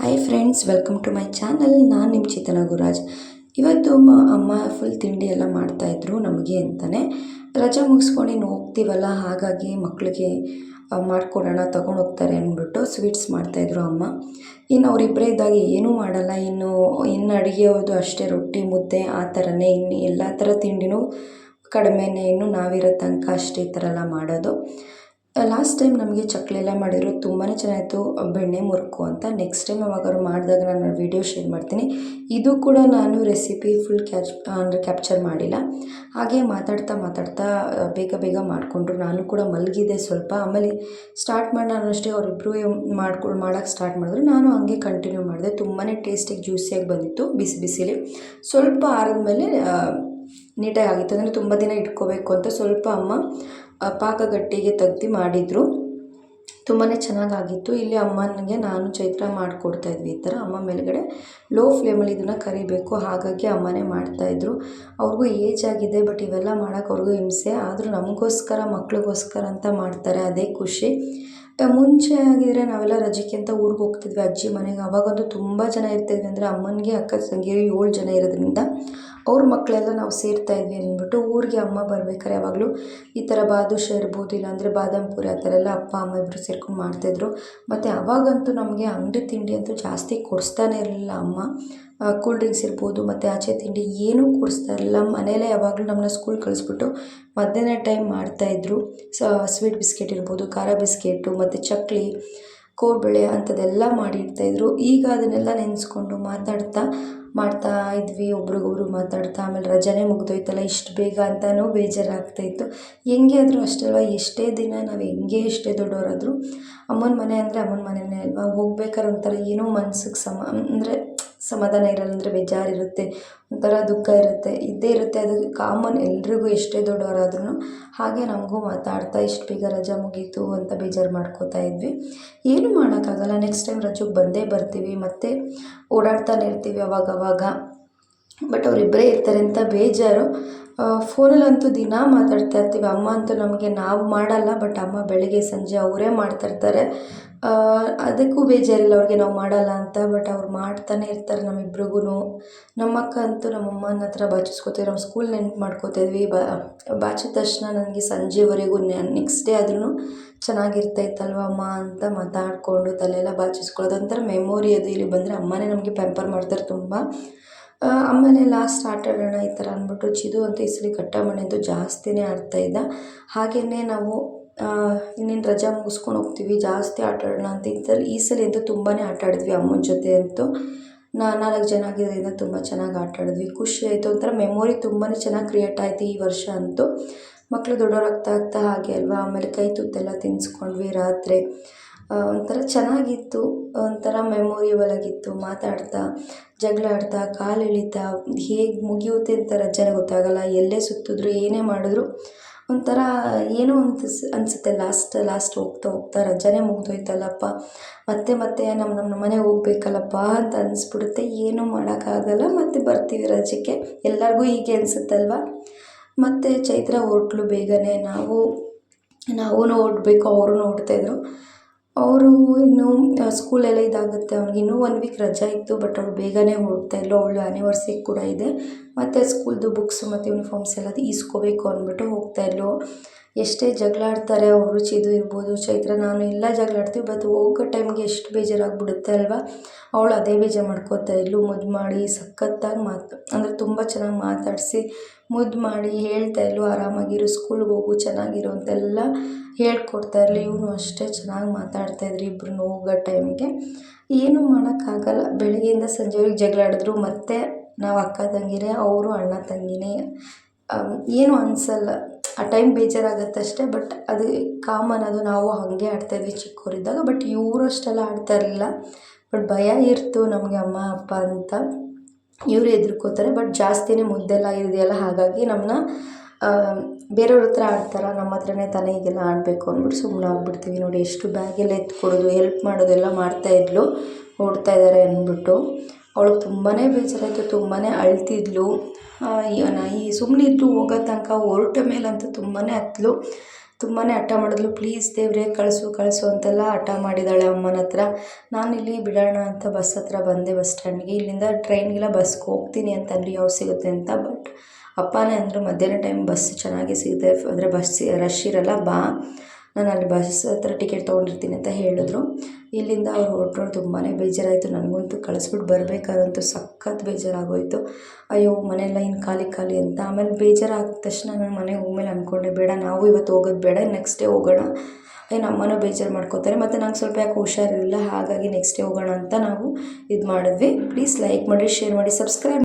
Hi friends welcome to my channel ನಾನು ನಿಮ್ಮ ಚೇತನ ಗುರಾಜ್. ಇವತ್ತು ಅಮ್ಮ ಫುಲ್ ತಿಂಡಿ ಎಲ್ಲ ಮಾಡ್ತಾಯಿದ್ರು ನಮಗೆ ಅಂತಲೇ ರಜೆ ಮುಗಿಸ್ಕೊಂಡು ಇನ್ನು ಹೋಗ್ತೀವಲ್ಲ, ಹಾಗಾಗಿ ಮಕ್ಕಳಿಗೆ ಮಾಡಿಕೊಡೋಣ, ತೊಗೊಂಡು ಹೋಗ್ತಾರೆ ಅಂದ್ಬಿಟ್ಟು ಸ್ವೀಟ್ಸ್ ಮಾಡ್ತಾಯಿದ್ರು ಅಮ್ಮ. ಇನ್ನು ಅವರಿಬ್ಬರೇ ಇದ್ದಾಗ ಏನೂ ಮಾಡಲ್ಲ. ಇನ್ನು ಇನ್ನು ಅಡುಗೆಯವ್ರದ್ದು ಅಷ್ಟೇ, ರೊಟ್ಟಿ, ಮುದ್ದೆ, ಆ ಥರನೇ ಇನ್ನು ಎಲ್ಲ ಥರ ತಿಂಡಿನೂ ಕಡಿಮೆನೇ. ಇನ್ನು ನಾವಿರೋ ತನಕ ಅಷ್ಟೇ ಈ ಥರ ಎಲ್ಲ ಮಾಡೋದು. ಲಾಸ್ಟ್ ಟೈಮ್ ನಮಗೆ ಚಕ್ಲಿ ಎಲ್ಲ ಮಾಡಿದ್ರು ತುಂಬಾ ಚೆನ್ನಾಗಿತ್ತು. ಬೆಣ್ಣೆ ಮುರುಕು ಅಂತ. ನೆಕ್ಸ್ಟ್ ಟೈಮ್ ಯಾವಾಗಾದ್ರು ಮಾಡಿದಾಗ ನಾನು ವೀಡಿಯೋ ಶೇರ್ ಮಾಡ್ತೀನಿ. ಇದು ಕೂಡ ನಾನು ರೆಸಿಪಿ ಫುಲ್ ಕ್ಯಾಚ್ ಅಂದರೆ ಕ್ಯಾಪ್ಚರ್ ಮಾಡಿಲ್ಲ. ಹಾಗೆ ಮಾತಾಡ್ತಾ ಮಾತಾಡ್ತಾ ಬೇಗ ಬೇಗ ಮಾಡಿಕೊಂಡ್ರು. ನಾನು ಕೂಡ ಮಲಗಿದ್ದೆ ಸ್ವಲ್ಪ. ಆಮೇಲೆ ಸ್ಟಾರ್ಟ್ ಮಾಡಿ ನಾನು ಅಷ್ಟೇ ಅವರಿಬ್ಬರು ಮಾಡ್ಕೊಂಡು ಮಾಡೋಕ್ಕೆ ಸ್ಟಾರ್ಟ್ ಮಾಡಿದ್ರು. ನಾನು ಹಂಗೆ ಕಂಟಿನ್ಯೂ ಮಾಡಿದೆ. ತುಂಬಾ ಟೇಸ್ಟಿಗೆ ಜ್ಯೂಸಿಯಾಗಿ ಬಂದಿತ್ತು ಬಿಸಿ ಬಿಸಿಲಿ. ಸ್ವಲ್ಪ ಆರಿದ್ಮೇಲೆ ನೀಟಾಗಿ ಆಗಿತ್ತು ಅಂದರೆ ತುಂಬ ದಿನ ಇಟ್ಕೋಬೇಕು ಅಂತ ಸ್ವಲ್ಪ ಅಮ್ಮ ಪಾಕಗಟ್ಟಿಗೆ ತೆಗ್ದು ಮಾಡಿದರು. ತುಂಬಾ ಚೆನ್ನಾಗಾಗಿತ್ತು. ಇಲ್ಲಿ ಅಮ್ಮನಿಗೆ ನಾನು ಚೈತ್ರ ಮಾಡಿಕೊಡ್ತಾಯಿದ್ವಿ ಈ ಥರ ಅಮ್ಮ ಮೇಲುಗಡೆ ಲೋ ಫ್ಲೇಮಲ್ಲಿ ಇದನ್ನು ಕರಿಬೇಕು. ಹಾಗಾಗಿ ಅಮ್ಮನೇ ಮಾಡ್ತಾಯಿದ್ರು ಅವ್ರಿಗೂ ಏಜ್ ಆಗಿದೆ ಬಟ್ ಇವೆಲ್ಲ ಮಾಡೋಕ್ಕೆ ಅವ್ರಿಗೂ ಹಿಂಸೆ. ಆದರೂ ನಮಗೋಸ್ಕರ, ಮಕ್ಳಿಗೋಸ್ಕರ ಅಂತ ಮಾಡ್ತಾರೆ. ಅದೇ ಖುಷಿ. ಮುಂಚೆ ಆಗಿದ್ರೆ ನಾವೆಲ್ಲ ರಜಕ್ಕೆ ಅಂತ ಊರಿಗೆ ಹೋಗ್ತಿದ್ವಿ. ಅಜ್ಜಿ ಮನೆಗೆ ಅವಾಗಂತೂ ತುಂಬ ಜನ ಇರ್ತಿದ್ವಿ ಅಂದರೆ ಅಮ್ಮನಿಗೆ, ಅಕ್ಕ ತಂಗಿಯರು ಏಳು ಜನ ಇರೋದ್ರಿಂದ ಅವ್ರ ಮಕ್ಕಳೆಲ್ಲ ನಾವು ಸೇರ್ತಾ ಇದ್ವಿ ಅಂದ್ಬಿಟ್ಟು ಊರಿಗೆ ಅಮ್ಮ ಬರ್ಬೇಕಾದ್ರೆ ಯಾವಾಗಲೂ ಈ ಥರ ಬಾದುಷ ಇರ್ಬೋದು, ಇಲ್ಲಾಂದರೆ ಬಾದಾಮ್ ಪೂರಿ ಆ ಥರ ಎಲ್ಲ ಅಪ್ಪ, ಅಮ್ಮ ಇಬ್ಬರು ಸೇರ್ಕೊಂಡು ಮಾಡ್ತಿದ್ರು. ಮತ್ತು ಅವಾಗಂತೂ ನಮಗೆ ಅಂಗಡಿ ತಿಂಡಿ ಅಂತೂ ಜಾಸ್ತಿ ಕೊಡಿಸ್ತಾನೇ ಇರಲಿಲ್ಲ ಅಮ್ಮ. ಕೂಲ್ ಡ್ರಿಂಕ್ಸ್ ಇರ್ಬೋದು, ಮತ್ತು ಆಚೆ ತಿಂಡಿ ಏನೂ ಕೊಡಿಸ್ತಾ ಇರಲಿಲ್ಲ. ಮನೆಯಲ್ಲೇ ಯಾವಾಗಲೂ ನಮ್ಮನ್ನ ಸ್ಕೂಲ್ ಕಳಿಸ್ಬಿಟ್ಟು ಮಧ್ಯಾಹ್ನ ಟೈಮ್ ಮಾಡ್ತಾಯಿದ್ರು ಸ್ವೀಟ್ ಬಿಸ್ಕೆಟ್ ಇರ್ಬೋದು, ಖಾರ ಬಿಸ್ಕೆಟು ಮತ್ತು ಚಕ್ಲಿ ಕೋಬಳೆ ಅಂಥದ್ದೆಲ್ಲ ಮಾಡಿ ಇಡ್ತಾಯಿದ್ರು ಈಗ ಅದನ್ನೆಲ್ಲ ನೆನೆಸ್ಕೊಂಡು ಮಾತಾಡ್ತಾ, ಮಾಡ್ತಾ ಇದ್ವಿ, ಒಬ್ರಿಗೊಬ್ರು ಮಾತಾಡ್ತಾ, ಆಮೇಲೆ ರಜಾನೇ ಮುಗ್ದೋಯ್ತಲ್ಲ, ಇಷ್ಟು ಬೇಗ ಅಂತಲೂ ಬೇಜಾರಾಗ್ತಾಯಿತ್ತು ಹೆಂಗೆ ಆದರೂ ಅಷ್ಟೇ ಅಲ್ವಾ, ಎಷ್ಟೇ ದಿನ ನಾವು ಹೆಂಗೆ ಎಷ್ಟೇ ದೊಡ್ಡವರಾದರೂ, ಅಮ್ಮನ ಮನೆ ಅಂದರೆ ಅಮ್ಮನ ಮನೆಯೇ ಅಲ್ವಾ, ಹೋಗ್ಬೇಕಾದ್ರೆ ಒಂಥರ ಏನೋ ಮನ್ಸಿಗೆ ಸಮ, ಅಂದರೆ ಸಮಾಧಾನ ಇರಲ್ಲ ಅಂದರೆ ಬೇಜಾರಿರುತ್ತೆ, ಒಂಥರ ದುಃಖ ಇರುತ್ತೆ. ಇದ್ದೇ ಇರುತ್ತೆ, ಅದು ಕಾಮನ್ ಎಲ್ರಿಗೂ ಎಷ್ಟೇ ದೊಡ್ಡವರಾದ್ರೂ ಹಾಗೆ ನಮಗೂ ಮಾತಾಡ್ತಾ ಇಷ್ಟು ಬೇಗ ರಜೆ ಮುಗೀತು ಅಂತ ಬೇಜಾರು ಮಾಡ್ಕೋತಾ ಇದ್ವಿ. ಏನೂ ಮಾಡೋಕ್ಕಾಗಲ್ಲ ನೆಕ್ಸ್ಟ್ ಟೈಮ್ ರಜೆಗೆ ಬಂದೇ ಬರ್ತೀವಿ, ಮತ್ತು ಓಡಾಡ್ತಾನೆ ಇರ್ತೀವಿ ಅವಾಗವಾಗ. ಬಟ್ ಅವರಿಬ್ಬರೇ ಇರ್ತಾರೆ ಅಂತ ಬೇಜಾರು. ಫೋನಲ್ಲಂತೂ ದಿನ ಮಾತಾಡ್ತಾ ಇರ್ತೀವಿ. ಅಮ್ಮ ಅಂತೂ ನಮಗೆ ನಾವು ಮಾಡಲ್ಲ, ಬಟ್ ಅಮ್ಮ ಬೆಳಗ್ಗೆ, ಸಂಜೆ ಅವರೇ ಮಾಡ್ತಾಯಿರ್ತಾರೆ ಅದಕ್ಕೂ ಬೇಜಾರಿಲ್ಲ, ಅವ್ರಿಗೆ ನಾವು ಮಾಡಲ್ಲ ಅಂತ, ಬಟ್ ಅವ್ರು ಮಾಡ್ತಾನೆ ಇರ್ತಾರೆ ನಮ್ಮಿಬ್ರಿಗೂ ನಮ್ಮಕ್ಕ ಅಂತೂ ನಮ್ಮಮ್ಮನ ಹತ್ರ ಬಾಚಿಸ್ಕೋತೀವಿ. ನಮ್ಮ ಸ್ಕೂಲ್ ನೆನ್ಪು ಮಾಡ್ಕೋತಿದ್ವಿ ಇದ್ವಿ. ಬಾಚಿದ ತಕ್ಷಣ ನನಗೆ ಸಂಜೆವರೆಗೂ ನೆಕ್ಸ್ಟ್ ಡೇ ಆದ್ರೂ ಚೆನ್ನಾಗಿರ್ತೈತಲ್ವ ಅಮ್ಮ ಅಂತ ಮಾತಾಡಿಕೊಂಡು ತಲೆಲ್ಲ ಬಾಚಿಸ್ಕೊಳ್ಳೋದು ಒಂಥರ ಮೆಮೊರಿ ಅದು ಇಲ್ಲಿ ಬಂದರೆ ಅಮ್ಮನೇ ನಮಗೆ ಪ್ಯಾಂಪರ್ ಮಾಡ್ತಾರೆ ತುಂಬ. ಆಮೇಲೆ ಲಾಸ್ಟ್ ಆಟ ಆಡೋಣ ಈ ಥರ ಅಂದ್ಬಿಟ್ಟು ಚಿದು ಅಂತ ಈ ಸಲ ಕಟ್ಟ ಮಣೆ ಅಂತೂ ಜಾಸ್ತಿನೇ ಇದ್ದ. ಹಾಗೆಯೇ ನಾವು ಇನ್ನೇನು ರಜಾ ಮುಗಿಸ್ಕೊಂಡು ಹೋಗ್ತೀವಿ, ಜಾಸ್ತಿ ಆಟ ಆಡೋಣ ಅಂತ ಇದ್ದಲ್ಲಿ ಈ ಸಲ ಅಂತೂ ತುಂಬಾ ಆಟ ಆಡಿದ್ವಿ ಅಮ್ಮನ ಜೊತೆ ಅಂತೂ. ನಾಲ್ಕು ಜನ ಆಗಿರೋದ್ರಿಂದ ತುಂಬ ಚೆನ್ನಾಗಿ ಆಟ ಆಡಿದ್ವಿ. ಖುಷಿ ಆಯಿತು, ಒಂಥರ ಮೆಮೊರಿ ತುಂಬಾ ಚೆನ್ನಾಗಿ ಕ್ರಿಯೇಟ್ ಆಯಿತು ಈ ವರ್ಷ ಅಂತೂ. ಮಕ್ಕಳು ದೊಡ್ಡವರಾಗ್ತಾ ಆಗ್ತಾ ಹಾಗೆ ಅಲ್ವಾ? ಆಮೇಲೆ ಕೈ ತುತ್ತೆಲ್ಲ ತಿನ್ನಿಸ್ಕೊಂಡ್ವಿ ರಾತ್ರಿ. ಒಂಥರ ಚೆನ್ನಾಗಿತ್ತು, ಒಂಥರ ಮೆಮೊರಿಯಬಲ್ ಆಗಿತ್ತು ಮಾತಾಡ್ತಾ ಜಗಳ ಆಡ್ತಾ ಕಾಲು ಎಳಿತಾ, ಹೇಗೆ ಮುಗಿಯುತ್ತೆ ಅಂತ ರಜಾನೇ ಗೊತ್ತಾಗಲ್ಲ, ಎಲ್ಲೇ ಸುತ್ತಿದ್ರು, ಏನೇ ಮಾಡಿದ್ರು, ಒಂಥರ ಏನೋ ಅನ್ಸ್, ಅನಿಸುತ್ತೆ ಲಾಸ್ಟ್ ಲಾಸ್ಟ್ ಹೋಗ್ತಾ ಹೋಗ್ತಾ ರಜಾನೇ ಮುಗಿದೋಯ್ತಲ್ಲಪ್ಪ, ಮತ್ತೆ ಮತ್ತೆ ನಮ್ಮ ನಮ್ಮ ಮನೆಗೆ ಹೋಗ್ಬೇಕಲ್ಲಪ್ಪ ಅಂತ ಅನಿಸ್ಬಿಡುತ್ತೆ, ಏನೂ ಮಾಡೋಕ್ಕಾಗಲ್ಲ, ಮತ್ತು ಬರ್ತೀವಿ ರಜೆಗೆ, ಎಲ್ಲರಿಗೂ ಹೀಗೆ ಅನಿಸುತ್ತಲ್ವ? ಮತ್ತು ಚೈತ್ರ ಹೊರಟ್ಲು ಬೇಗನೆ, ನಾವು ನಾವು ಓಡಬೇಕು ಅವರು ಓಡ್ತಾಯಿದ್ರು ಅವರು ಇನ್ನೂ ಸ್ಕೂಲೆಲ್ಲ ಇದಾಗುತ್ತೆ. ಅವ್ನಿಗೆ ಇನ್ನೂ ಒನ್ ವೀಕ್ ರಜೆ ಇತ್ತು ಬಟ್ ಅವ್ಳು ಬೇಗನೆ ಹೊರಡ್ತಾಯಿದ್ಲು ಅವಳು ಆ್ಯನಿವರ್ಸರಿ ಕೂಡ ಇದೆ. ಮತ್ತು ಸ್ಕೂಲ್ದು ಬುಕ್ಸು ಮತ್ತು ಯೂನಿಫಾರ್ಮ್ಸ್ ಎಲ್ಲ ಈಸ್ಕೋಬೇಕು ಅಂದ್ಬಿಟ್ಟು ಹೋಗ್ತಾ ಹೋಗ್ತಾಯಿದ್ಲು ಎಷ್ಟೇ ಜಗಳ ಆಡ್ತಾರೆ ಅವರು ಚಿದು ಇರ್ಬೋದು, ಚೈತ್ರ ನಾನು ಎಲ್ಲ ಜಗಳ ಆಡ್ತೀವಿ ಬಟ್ ಹೋಗೋ ಟೈಮ್ಗೆ ಎಷ್ಟು ಬೇಜಾರಾಗ್ಬಿಡುತ್ತೆ ಅಲ್ವಾ? ಅವಳು ಅದೇ ಬೇಜಾರು ಮಾಡ್ಕೋತಾ ಇದ್ಲು. ಮುದ್ದು ಮಾಡಿ ಸಖತ್ತಾಗಿ ಮಾತು, ಅಂದರೆ ತುಂಬ ಚೆನ್ನಾಗಿ ಮಾತಾಡಿಸಿ ಮುದ್ದು ಮಾಡಿ ಹೇಳ್ತಾ ಇದ್ಲು. ಆರಾಮಾಗಿರು ಸ್ಕೂಲ್ಗೆ ಹೋಗು, ಚೆನ್ನಾಗಿರು ಅಂತೆಲ್ಲ ಹೇಳ್ಕೊಡ್ತಾ ಇರಲಿ. ಇವನು ಅಷ್ಟೇ ಚೆನ್ನಾಗಿ ಮಾತಾಡ್ತಾಯಿದ್ರು ಇಬ್ಬರೂ ಹೋಗೋ ಟೈಮ್ಗೆ ಏನೂ ಮಾಡೋಕ್ಕಾಗಲ್ಲ ಬೆಳಗ್ಗೆಯಿಂದ ಸಂಜೆವರೆಗೆ ಜಗಳ ಆಡಿದ್ರು. ಮತ್ತು ನಾವು ಅಕ್ಕ ತಂಗಿರೇ ಅವರು ಅಣ್ಣ ತಂಗಿನೇ. ಏನೂ ಅನಿಸಲ್ಲ. ಆ ಟೈಮ್ ಬೇಜಾರಾಗುತ್ತೆ ಅಷ್ಟೇ. ಬಟ್ ಅದು ಕಾಮನ್ ಅದು ನಾವು ಹಾಗೆ ಆಡ್ತಾಯಿದ್ವಿ ಚಿಕ್ಕವರಿದ್ದಾಗ ಬಟ್ ಇವರು ಅಷ್ಟೆಲ್ಲ ಆಡ್ತಾ ಇರಲಿಲ್ಲ. ಬಟ್ ಭಯ ಇರ್ತು ನಮಗೆ ಅಮ್ಮ, ಅಪ್ಪ ಅಂತ. ಇವರು ಹೆದ್ರ್ಕೋತಾರೆ ಬಟ್ ಜಾಸ್ತಿನೇ ಮುದ್ದೆಲ್ಲ ಇದೆಯಲ್ಲ ಹಾಗಾಗಿ ನಮ್ಮನ್ನ ಬೇರೆಯವ್ರ ಹತ್ರ ಆಡ್ತಾರೆ, ನಮ್ಮ ಹತ್ರನೇ ತಾನೇ ಈಗೆಲ್ಲ ಆಡಬೇಕು ಅಂದ್ಬಿಟ್ಟು ಸುಮ್ಮನೆ ಆಗ್ಬಿಡ್ತೀವಿ ನೋಡಿ. ಎಷ್ಟು ಬ್ಯಾಗೆಲ್ಲ ಎತ್ಕೊಡೋದು ಹೆಲ್ಪ್ ಮಾಡೋದೆಲ್ಲ ಮಾಡ್ತಾಯಿದ್ಲು ಓಡ್ತಾ ಇದ್ದಾರೆ ಅಂದ್ಬಿಟ್ಟು. ಅವಳು ತುಂಬಾ ಬೇಜಾರಾಯಿತು ತುಂಬಾ ಅಳ್ತಿದ್ಲು. ಈ ಸುಮ್ಮನೆ ಇದ್ದು ಹೋಗೋ ತನಕ ಹೊರಟ ಮೇಲಂತೂ ತುಂಬಾ ಅತ್ತಳು ತುಂಬಾ ಹಠ ಮಾಡಿದ್ಲು. ಪ್ಲೀಸ್ ದೇವರೇ, ಕಳಿಸು ಕಳಿಸು ಅಂತೆಲ್ಲ ಹಠ ಮಾಡಿದ್ದಾಳೆ ಅಮ್ಮನ ಹತ್ರ. ನಾನಿಲ್ಲಿ ಬಿಡೋಣ ಅಂತ ಬಸ್ ಹತ್ರ ಬಂದೆ ಬಸ್ ಸ್ಟ್ಯಾಂಡ್ಗೆ. ಇಲ್ಲಿಂದ ಟ್ರೈನ್ಗಿಲ್ಲ ಬಸ್ಗೆ ಹೋಗ್ತೀನಿ ಅಂತಂದ್ರಿ ಯಾವ ಸಿಗುತ್ತೆ ಅಂತ. ಬಟ್ ಅಪ್ಪನೇ ಅಂದರು ಮಧ್ಯಾಹ್ನ ಟೈಮ್ ಬಸ್ ಚೆನ್ನಾಗಿ ಸಿಗುತ್ತೆ. ಅಂದರೆ ಬಸ್ ರಶ್ ಇರಲ್ಲ, ಬಾ. ನಾನು ಅಲ್ಲಿ ಬಸ್ ಹತ್ರ ಟಿಕೆಟ್ ತೊಗೊಂಡಿರ್ತೀನಿ ಅಂತ ಹೇಳಿದ್ರು. ಇಲ್ಲಿಂದ ಅವ್ರು ಹೊರಟ್ರು ತುಂಬಾ ಬೇಜಾರಾಯಿತು. ನನಗಂತೂ ಕಳಿಸ್ಬಿಟ್ಟು ಬರಬೇಕಾದಂತೂ ಸಖತ್ ಬೇಜಾರಾಗೋಯಿತು. ಅಯ್ಯೋ, ಮನೆಯೆಲ್ಲ ಇನ್ನು ಖಾಲಿ ಖಾಲಿ ಅಂತ. ಆಮೇಲೆ ಬೇಜಾರಾದ ತಕ್ಷಣ ನಾನು ಮನೆಗೆ ಹೋಗ್ಮೇಲೆ ಅಂದ್ಕೊಂಡೆ ಬೇಡ, ನಾವು ಇವತ್ತು ಹೋಗೋದು ಬೇಡ ನೆಕ್ಸ್ಟ್ ಡೇ ಹೋಗೋಣ. ಏನು ಅಮ್ಮನೂ ಬೇಜಾರು ಮಾಡ್ಕೋತಾರೆ. ಮತ್ತು ನಂಗೆ ಸ್ವಲ್ಪ ಯಾಕೆ ಹುಷಾರಿರಲಿಲ್ಲ, ಹಾಗಾಗಿ ನೆಕ್ಸ್ಟ್ ಡೇ ಹೋಗೋಣ ಅಂತ ನಾವು ಇದು ಮಾಡಿದ್ವಿ. ಪ್ಲೀಸ್ ಲೈಕ್ ಮಾಡಿ ಶೇರ್ ಮಾಡಿ ಸಬ್ಸ್ಕ್ರೈಬ್